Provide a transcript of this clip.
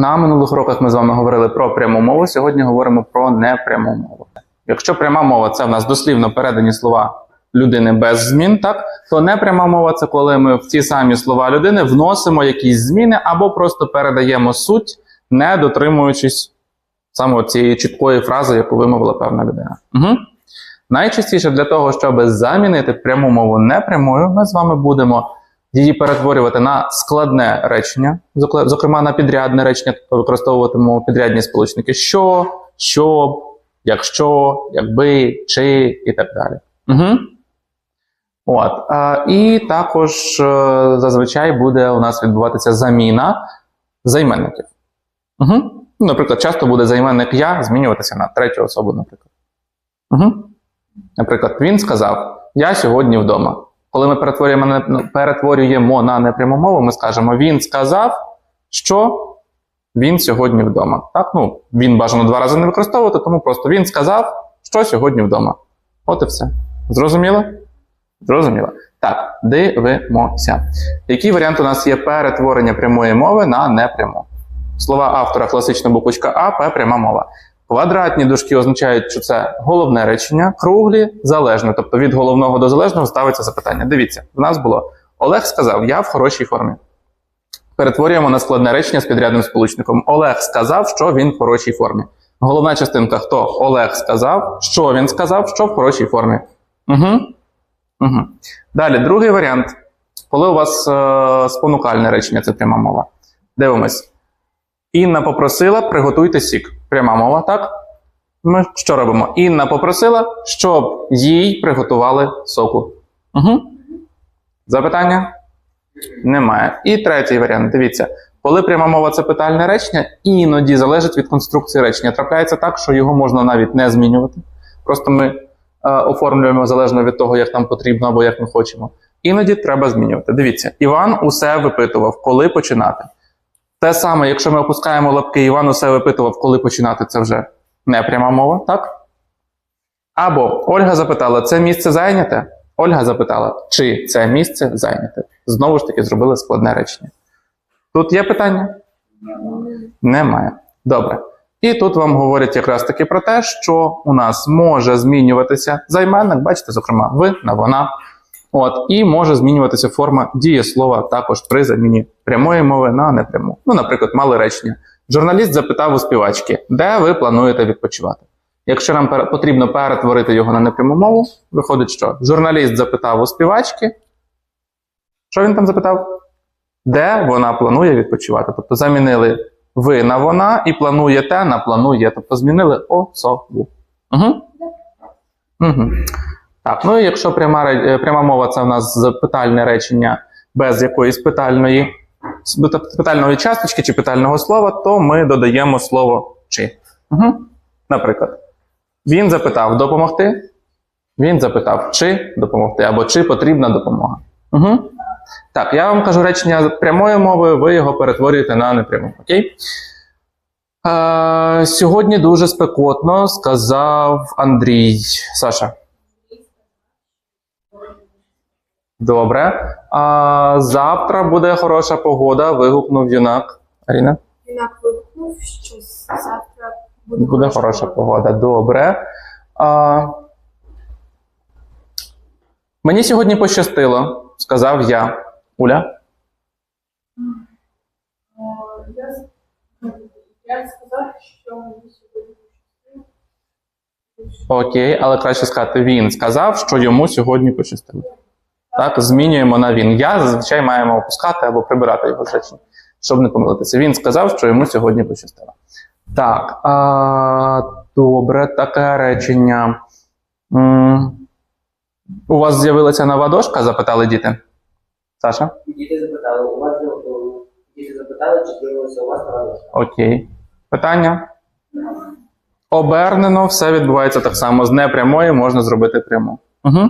На минулих уроках ми з вами говорили про пряму мову. Сьогодні говоримо про непряму мову. Якщо пряма мова це в нас дослівно передані слова людини без змін, так то непряма мова це коли ми в ті самі слова людини вносимо якісь зміни або просто передаємо суть, не дотримуючись саме цієї чіткої фрази, яку вимовила певна людина. Угу. Найчастіше для того, щоб замінити пряму мову непрямою, ми з вами будемо її перетворювати на складне речення, зокрема на підрядне речення, тобто використовуватимемо підрядні сполучники що, щоб, якщо, якби, чи і так далі. Угу. От. І також е, зазвичай буде у нас відбуватися заміна займенників. Угу. Наприклад, часто буде займенник я змінюватися на третю особу, наприклад. Угу. Наприклад, він сказав: Я сьогодні вдома. Коли ми перетворюємо на, ну, перетворюємо на непряму мову, ми скажемо: Він сказав, що він сьогодні вдома. Так, ну, він бажано два рази не використовувати, тому просто він сказав, що сьогодні вдома. От і все. Зрозуміло? Зрозуміло. Так, дивимося. Який варіант у нас є перетворення прямої мови на непряму? Слова автора класична буквочка А, П, пряма мова. Квадратні дужки означають, що це головне речення, круглі залежне. Тобто від головного до залежного ставиться запитання. Дивіться, в нас було Олег сказав, я в хорошій формі. Перетворюємо на складне речення з підрядним сполучником. Олег сказав, що він в хорошій формі. Головна частинка хто? Олег сказав, що він сказав, що в хорошій формі. Угу. Угу. Далі, другий варіант. Коли у вас е, спонукальне речення, це пряма мова. Дивимось. Інна попросила, приготуйте сік. Пряма мова, так? Ми що робимо? Інна попросила, щоб їй приготували соку. Угу. Запитання? Немає. І третій варіант. Дивіться, коли пряма мова це питальне речення, іноді залежить від конструкції речення. Трапляється так, що його можна навіть не змінювати. Просто ми е, оформлюємо залежно від того, як нам потрібно або як ми хочемо. Іноді треба змінювати. Дивіться, Іван усе випитував, коли починати. Те саме, якщо ми опускаємо лапки, Іван усе випитував, коли починати, це вже не пряма мова, так? Або Ольга запитала, це місце зайняте? Ольга запитала, чи це місце зайняте. Знову ж таки, зробили складне речення. Тут є питання? Немає. Добре. І тут вам говорять якраз таки про те, що у нас може змінюватися займенник, бачите, зокрема, ви на вона. От, і може змінюватися форма дієслова також при заміні прямої мови на непряму. Ну, наприклад, мали речення. Журналіст запитав у співачки, де ви плануєте відпочивати. Якщо нам потрібно перетворити його на непряму мову, виходить, що журналіст запитав у співачки. Що він там запитав? Де вона планує відпочивати? Тобто замінили ви на вона і плануєте на планує. Тобто змінили особу. Угу. Угу. Так, ну і якщо пряма, е, пряма мова це в нас запитальне речення без якоїсь питальної, питальної часточки чи питального слова, то ми додаємо слово чи. Угу. Наприклад, він запитав допомогти. Він запитав, чи допомогти, або чи потрібна допомога. Угу. Так, я вам кажу речення прямою мовою, ви його перетворюєте на непряму. Окей? Е, сьогодні дуже спекотно, сказав Андрій. Саша. Добре. А, завтра буде хороша погода, вигукнув юнак. Аріна? Юнак вигукнув, що завтра буде, Буде хороша погода. Добре. А, мені сьогодні пощастило, сказав я. Уля? С- я сказав, що мені сьогодні пощастило. Окей, але краще сказати він сказав, що йому сьогодні пощастило. Так, змінюємо на він. Я зазвичай маємо опускати або прибирати його речення, щоб не помилитися. Він сказав, що йому сьогодні пощастило. Так, а, добре, таке речення. М, У вас з'явилася нова дошка? запитали діти. Саша? Діти запитали, у вас діти запитали, чи з'явилося у вас нова дошка. Окей. Питання? Обернено, все відбувається так само. З непрямої можна зробити пряму. Угу.